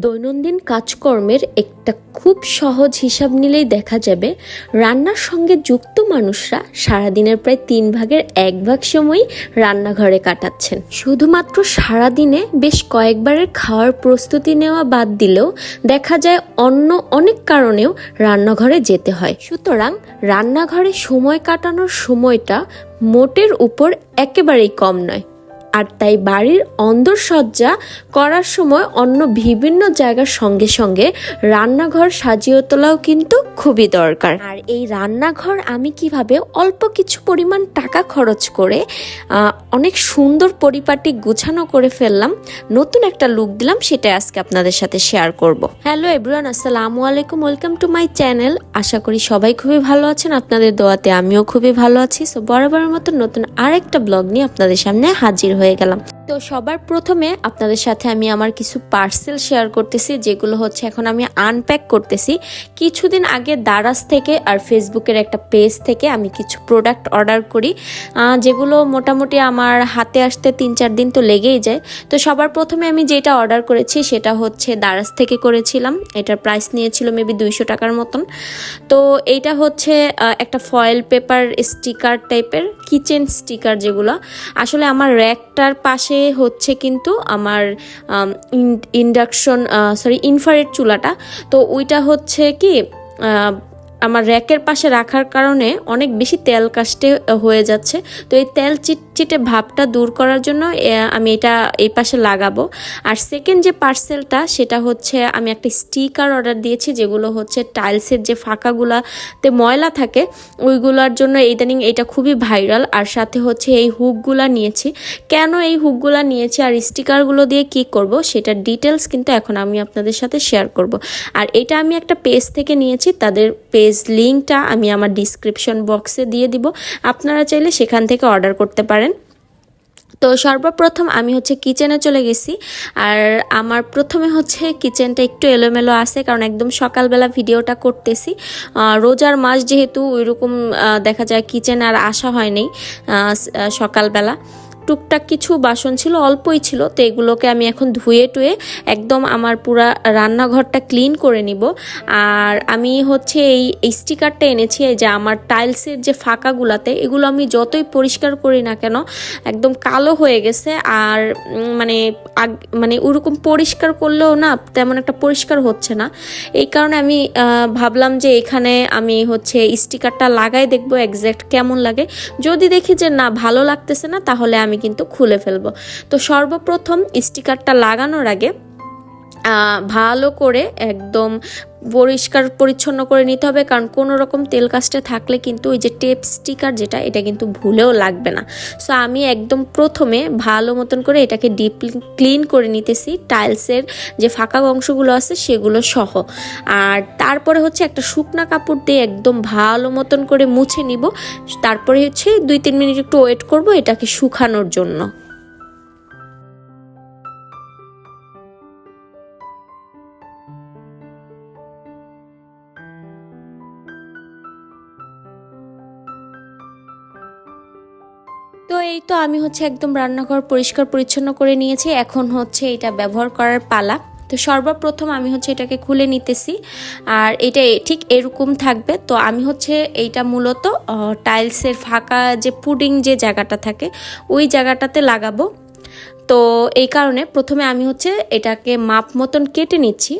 দৈনন্দিন কাজকর্মের একটা খুব সহজ হিসাব নিলেই দেখা যাবে, রান্নার সঙ্গে যুক্ত মানুষরা সারাদিনের প্রায় তিন ভাগের এক ভাগ সময়ই রান্নাঘরে কাটাচ্ছেন। শুধুমাত্র সারাদিনে বেশ কয়েকবারের খাওয়ার প্রস্তুতি নেওয়া বাদ দিলেও দেখা যায় অন্য অনেক কারণেও রান্নাঘরে যেতে হয়। সুতরাং রান্নাঘরে সময় কাটানোর সময়টা মোটের উপর একেবারেই কম নয়। আর তাই বাড়ির অন্দরসজ্জা করার সময় অন্য বিভিন্ন জায়গার সঙ্গে সঙ্গে রান্নাঘর সাজিয়ে তোলাও কিন্তু খুবই দরকার। আর এই রান্নাঘর আমি কীভাবে অল্প কিছু পরিমাণ টাকা খরচ করে অনেক সুন্দর পরিপাটি গুছানো করে ফেললাম, নতুন একটা লুক দিলাম সেটা আজকে আপনাদের সাথে শেয়ার করব। হ্যালো এভরিওয়ান আসসালামু আলাইকুম ওয়েলকাম টু মাই চ্যানেল আশা করি সবাই খুবই ভালো আছেন, আপনাদের দোয়াতে আমিও খুবই ভালো আছি। সো বরাবরের মতো নতুন আরেকটা ব্লগ নিয়ে আপনাদের সামনে হাজির হয়ে গেলাম। তো সবার প্রথমে আপনাদের সাথে আমি আমার কিছু পার্সেল শেয়ার করতেছি, যেগুলো হচ্ছে এখন আমি আনপ্যাক করতেছি। কিছুদিন আগে দারাজ থেকে আর ফেসবুকের একটা পেজ থেকে আমি কিছু প্রোডাক্ট অর্ডার করি যেগুলো মোটামুটি আমার হাতে আসতে তিন চার দিন তো লেগেই যায়। তো সবার প্রথমে আমি যেটা অর্ডার করেছি সেটা হচ্ছে দারাজ থেকে করেছিলাম। এটার প্রাইস নিয়েছিল মেবি দুইশো টাকার মতন। তো এইটা হচ্ছে একটা ফয়েল পেপার স্টিকার টাইপের কিচেন স্টিকার যেগুলো। আসলে আমার র্যাকটার পাশে হচ্ছে কিন্তু আমার ইন্ডাকশন সরি ইনফারেট চুলাটা। তো ওইটা হচ্ছে কি আমার র্যাকের পাশে রাখার কারণে অনেক বেশি তেল কাস্টে হয়ে যাচ্ছে। তো এই তেল চিটচিটে ভাবটা দূর করার জন্য আমি এটা এই পাশে লাগাবো। আর সেকেন্ড যে পার্সেলটা সেটা হচ্ছে আমি একটা স্টিকার অর্ডার দিয়েছি, যেগুলো হচ্ছে টাইলসের যে ফাঁকাগুলাতে ময়লা থাকে, ওইগুলোর জন্য ইদানিং এটা খুবই ভাইরাল আর সাথে হচ্ছে এই হুকগুলা নিয়েছি। কেন এই হুকগুলা নিয়েছি আর স্টিকারগুলো দিয়ে কি করব সেটা ডিটেলস কিন্তু এখন আমি আপনাদের সাথে শেয়ার করব। আর এটা আমি একটা পেজ থেকে নিয়েছি, তাদের পেজ লিঙ্কটা আমি আমার ডিসক্রিপশন বক্সে দিয়ে দিব। আপনারা চাইলে সেখান থেকে অর্ডার করতে পারেন। তো সর্বপ্রথম আমি হচ্ছে কিচেনে চলে গেছি। আর আমার প্রথমে হচ্ছে কিচেনটা একটু এলোমেলো আছে, কারণ একদম সকালবেলা ভিডিওটা করতেছি। রোজার মাস যেহেতু ওইরকম দেখা যায় কিচেন আর আসা হয়নি সকালবেলা। টুকটাক কিছু বাসন ছিল, অল্পই ছিল, তো এগুলোকে আমি এখন ধুয়ে টুয়ে একদম আমার পুরা রান্নাঘরটা ক্লিন করে নিব। আর আমি হচ্ছে এই স্টিকারটা এনেছি যে আমার টাইলসের যে ফাঁকাগুলাতে, এগুলো আমি যতই পরিষ্কার করি না কেন, একদম কালো হয়ে গেছে। আর মানে মানে ওরকম পরিষ্কার করলেও না, তেমন একটা পরিষ্কার হচ্ছে না। এই কারণে আমি ভাবলাম যে এখানে আমি হচ্ছে স্টিকারটা লাগাই দেখব একজ্যাক্ট কেমন লাগে। যদি দেখি যে না, ভালো লাগতেছে না, তাহলে আমি কিন্তু খুলে ফেলব। তো সর্বপ্রথম স্টিকারটা লাগানোর আগে ভালো করে একদম পরিষ্কার পরিচ্ছন্ন করে নিতে হবে, কারণ কোনো রকম তেল কাস্টে থাকলে কিন্তু ওই যে টেপ স্টিকার যেটা, এটা কিন্তু ভুলেও লাগবে না। সো আমি একদম প্রথমে ভালো মতন করে এটাকে ডিপ ক্লিন করে নিতেছি টাইলসের যে ফাঁকা অংশগুলো আছে সেগুলো সহ। আর তারপরে হচ্ছে একটা শুকনা কাপড় দিয়ে একদম ভালো মতন করে মুছে নিব, তারপরে হচ্ছে দুই তিন মিনিট একটু ওয়েট করব এটাকে শুকানোর জন্য। এই তো আমি হচ্ছে একদম রান্নাঘর পরিষ্কার পরিচ্ছন্ন করে নিয়েছি। এখন হচ্ছে এটা ব্যবহার করার পালা। তো সর্বপ্রথম আমি হচ্ছে এটাকে খুলে নিতেছি। আর এটা ঠিক এরকম থাকবে। তো আমি হচ্ছে এইটা মূলত টাইলসের ফাঁকা যে পুডিং যে জায়গাটা থাকে, ওই জায়গাটাতে লাগাবো। তো এই কারণে প্রথমে আমি হচ্ছে এটাকে মাপ মতন কেটে নিচ্ছি।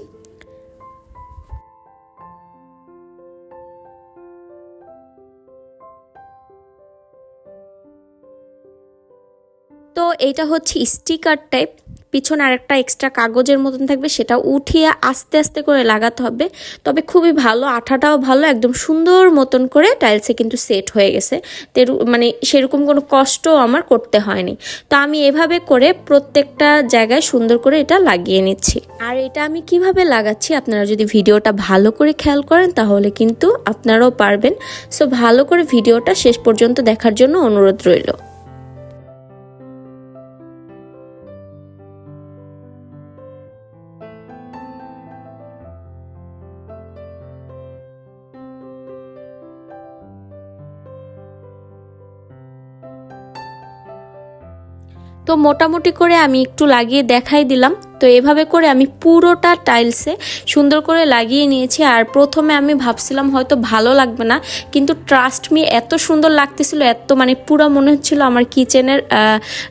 এইটা হচ্ছে স্টিকার টাইপ। পিছনে আরেকটা এক্সট্রা কাগজের মতন থাকবে, সেটা উঠিয়ে আস্তে আস্তে করে লাগাতে হবে। তবে খুবই ভালো, আঠাটাও ভালো, একদম সুন্দর মতন করে টাইলসে কিন্তু সেট হয়ে গেছে। তেরু মানে সেরকম কোনো কষ্টও আমার করতে হয়নি। তো আমি এভাবে করে প্রত্যেকটা জায়গায় সুন্দর করে এটা লাগিয়ে নিচ্ছি। আর এটা আমি কীভাবে লাগাচ্ছি, আপনারা যদি ভিডিওটা ভালো করে খেয়াল করেন, তাহলে কিন্তু আপনারাও পারবেন। সো ভালো করে ভিডিওটা শেষ পর্যন্ত দেখার জন্য অনুরোধ রইল। তো মোটামুটি করে আমি একটু লাগিয়ে দেখাই দিলাম। তো এভাবে করে আমি পুরোটা টাইলসে সুন্দর করে লাগিয়ে নিয়েছি। আর প্রথমে আমি ভাবছিলাম হয়তো ভালো লাগবে না, কিন্তু ট্রাস্ট মি এত সুন্দর লাগতেছিল, এত মানে পুরো মনে হচ্ছিল আমার কিচেনের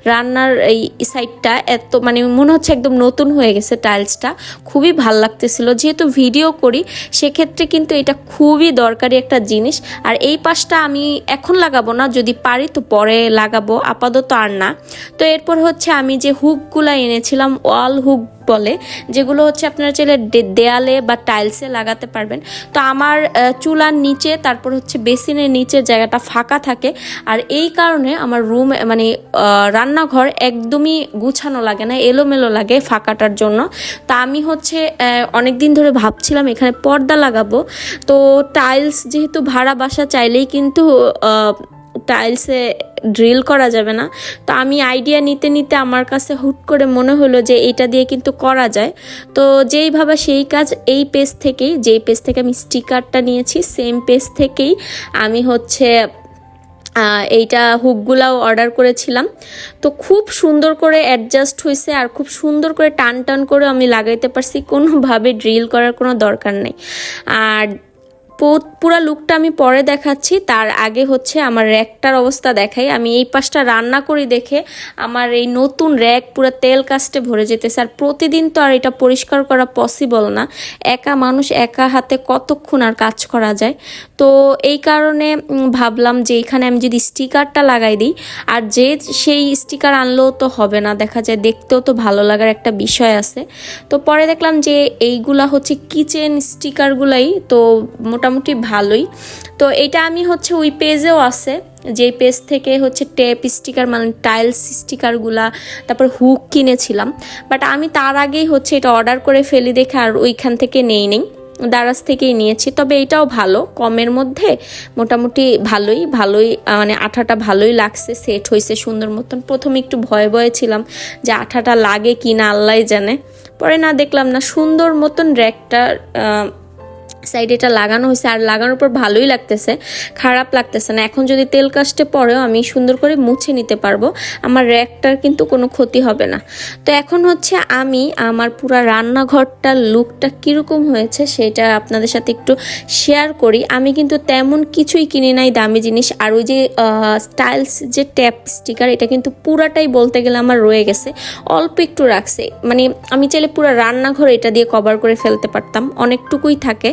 রান্নার এই সাইডটা এত মানে মনে হচ্ছে একদম নতুন হয়ে গেছে টাইলসটা খুবই ভালো লাগতেছিল। যেহেতু ভিডিও করি, সেক্ষেত্রে কিন্তু এটা খুবই দরকারি একটা জিনিস। আর এই পাশটা আমি এখন লাগাবো না, যদি পারি তো পরে লাগাবো, আপাতত আর না। তো এরপর হচ্ছে আমি যে হুকগুলা এনেছিলাম ওয়াল হুক বলে, যেগুলো হচ্ছে আপনারা চাইলে দেয়ালে বা টাইলসে লাগাতে পারবেন। তো আমার চুলার নিচে, তারপর হচ্ছে বেসিনের নিচের জায়গাটা ফাঁকা থাকে। আর এই কারণে আমার রুম মানে রান্নাঘর একদমই গুছানো লাগে না, এলোমেলো লাগে ফাঁকাটার জন্য। তা আমি হচ্ছে অনেক দিন ধরে ভাবছিলাম এখানে পর্দা লাগাবো। তো টাইলস যেহেতু ভাড়া বাসা, চাইলেই কিন্তু টাইলসে ড্রিল করা যাবে না। তো আমি আইডিয়া নিতে নিতে আমার কাছে হুট করে মনে হলো যে এটা দিয়ে কিন্তু করা যায়। তো যেই ভাবা সেই কাজ এই পেজ থেকেই, যেই পেজ থেকে আমি স্টিকারটা নিয়েছি সেম পেজ থেকেই আমি হচ্ছে এইটা হুকগুলাও অর্ডার করেছিলাম। তো খুব সুন্দর করে অ্যাডজাস্ট হয়েছে আর খুব সুন্দর করে টান টান করে আমি লাগাইতে পারছি। কোনোভাবে ড্রিল করার কোনো দরকার নেই। আর পুরা লুকটা আমি পরে দেখাচ্ছি। তার আগে হচ্ছে আমার র্যাকটার অবস্থা দেখাই। আমি এই পাশটা রান্না করি দেখে আমার এই নতুন র্যাক পুরো তেল কাস্টে ভরে যেতেছে। আর প্রতিদিন তো আর এটা পরিষ্কার করা পসিবল না। একা মানুষ একা হাতে কতক্ষণ আর কাজ করা যায়? তো এই কারণে ভাবলাম যে এখানে আমি যদি স্টিকারটা লাগাই দিই, আর যে সেই স্টিকার আনলেও তো হবে না। দেখা যায় দেখতেও তো ভালো লাগার একটা বিষয় আছে। তো পরে দেখলাম যে এইগুলা হচ্ছে কিচেন স্টিকারগুলাই। তো মোটামুটি ভালোই। তো এটা আমি হচ্ছে ওই পেজেও আছে যেই পেজ থেকে হচ্ছে টেপ স্টিকার মানে টাইলস স্টিকারগুলা তারপর হুক কিনেছিলাম। বাট আমি তার আগেই হচ্ছে এটা অর্ডার করে ফেলি দেখে আর ওইখান থেকে নেই নেই, দারাজ থেকেই নিয়েছি। তবে এটাও ভালো, কমের মধ্যে মোটামুটি ভালোই ভালোই মানে আঠাটা ভালোই লাগছে, সেট হয়েছে সুন্দর মতন। প্রথমে একটু ভয়ে ভয়ে ছিলাম যে আঠাটা লাগে কি না আল্লাহ জানে। পরে না দেখলাম না, সুন্দর মতন র্যাকটা সাইডে এটা লাগানো হয়েছে, আর লাগানোর পর ভালোই লাগতেছে, খারাপ লাগতেছে না। এখন যদি তেল কাস্টে পরেও আমি সুন্দর করে মুছে নিতে পারব, আমার র্যাকটার কিন্তু কোনো ক্ষতি হবে না। তো এখন হচ্ছে আমি আমার পুরো রান্নাঘরটার লুকটা কীরকম হয়েছে সেটা আপনাদের সাথে একটু শেয়ার করি। আমি কিন্তু তেমন কিছুই কিনে নাই দামি জিনিস, আর ওই যে স্টাইলস যে ট্যাপ স্টিকার এটা কিন্তু পুরাটাই বলতে গেলে আমার রয়ে গেছে। অল্প একটু রাখছে। মানে আমি চাইলে পুরো রান্নাঘর এটা দিয়ে কভার করে ফেলতে পারতাম, অনেকটুকুই থাকে।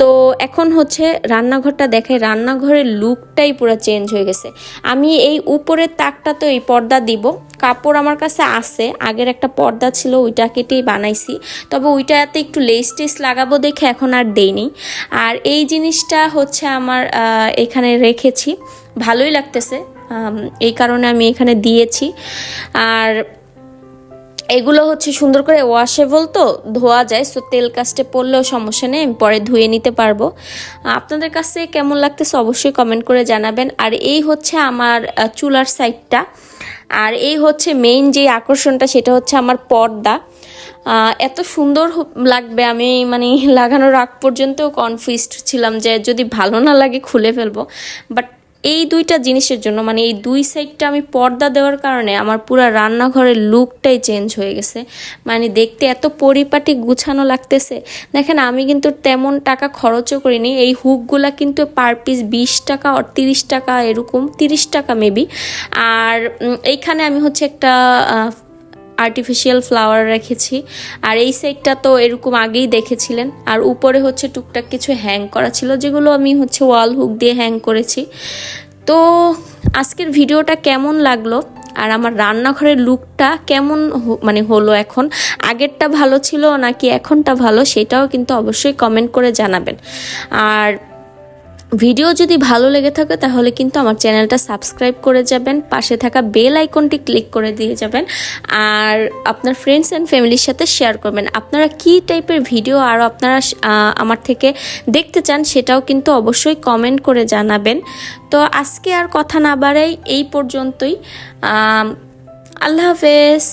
তো এখন হচ্ছে রান্নাঘরটা দেখে রান্নাঘরের লুকটাই পুরো চেঞ্জ হয়ে গেছে। আমি এই উপরের তাকটা তো এই পর্দা দিব, কাপড় আমার কাছে আছে, আগের একটা পর্দা ছিল ওইটা কেটেই বানাইছি, তবে ওইটাতে একটু লেস টেস লাগাবো দেখে এখন আর দেইনি। আর এই জিনিসটা হচ্ছে আমার এখানে রেখেছি, ভালোই লাগতেছে এই কারণে আমি এখানে দিয়েছি। আর এগুলো হচ্ছে সুন্দর করে ওয়াশেবল তো, ধোয়া যায় সো তেল কাস্টে পড়লেও সমস্যা নেই, আমি পরে ধুয়ে নিতে পারব। আপনাদের কাছে কেমন লাগতেছে অবশ্যই কমেন্ট করে জানাবেন। আর এই হচ্ছে আমার চুলার সাইডটা আর এই হচ্ছে মেইন যে আকর্ষণটা, সেটা হচ্ছে আমার পর্দা। এত সুন্দর লাগবে, আমি মানে লাগানোর আগ পর্যন্ত কনফিউজড ছিলাম যে যদি ভালো না লাগে খুলে ফেলব। বাট এই দুইটা জিনিসের জন্য মানে এই দুই সাইডটা আমি পর্দা দেওয়ার কারণে আমার পুরো রান্নাঘরের লুকটাই চেঞ্জ হয়ে গেছে। মানে দেখতে এত পরিপাটি গুছানো লাগতেছে। দেখেন, আমি কিন্তু তেমন টাকা খরচও করিনি। এই হুকগুলা কিন্তু পার পিস বিশ টাকা আর তিরিশ টাকা এরকম, তিরিশ টাকা মেবি। আর এইখানে আমি হচ্ছে একটা আর্টিফিশিয়াল ফ্লাওয়ার রেখেছি। আর এই সাইডটা তো এরকম আগেই দেখেছিলেন। আর উপরে হচ্ছে টুকটাক কিছু হ্যাং করা ছিল, যেগুলো আমি হচ্ছে ওয়াল হুক দিয়ে হ্যাং করেছি। তো আজকের ভিডিওটা কেমন লাগল? আর আমার রান্নাঘরের লুকটা কেমন মানে হলো এখন? আগেরটা ভালো ছিল নাকি এখনটা ভালো? সেটাও কিন্তু অবশ্যই কমেন্ট করে জানাবেন। আর ভিডিও যদি ভালো লেগে থাকে, তাহলে কিন্তু আমার চ্যানেলটা সাবস্ক্রাইব করে যাবেন, পাশে থাকা বেল আইকনটি ক্লিক করে দিয়ে যাবেন, আর আপনার ফ্রেন্ডস অ্যান্ড ফ্যামিলির সাথে শেয়ার করবেন। আপনারা কি টাইপের ভিডিও আরও আপনারা আমার থেকে দেখতে চান, সেটাও কিন্তু অবশ্যই কমেন্ট করে জানাবেন। তো আজকে আর কথা না বাড়াই, এই পর্যন্তই। আল্লাহ হাফেজ।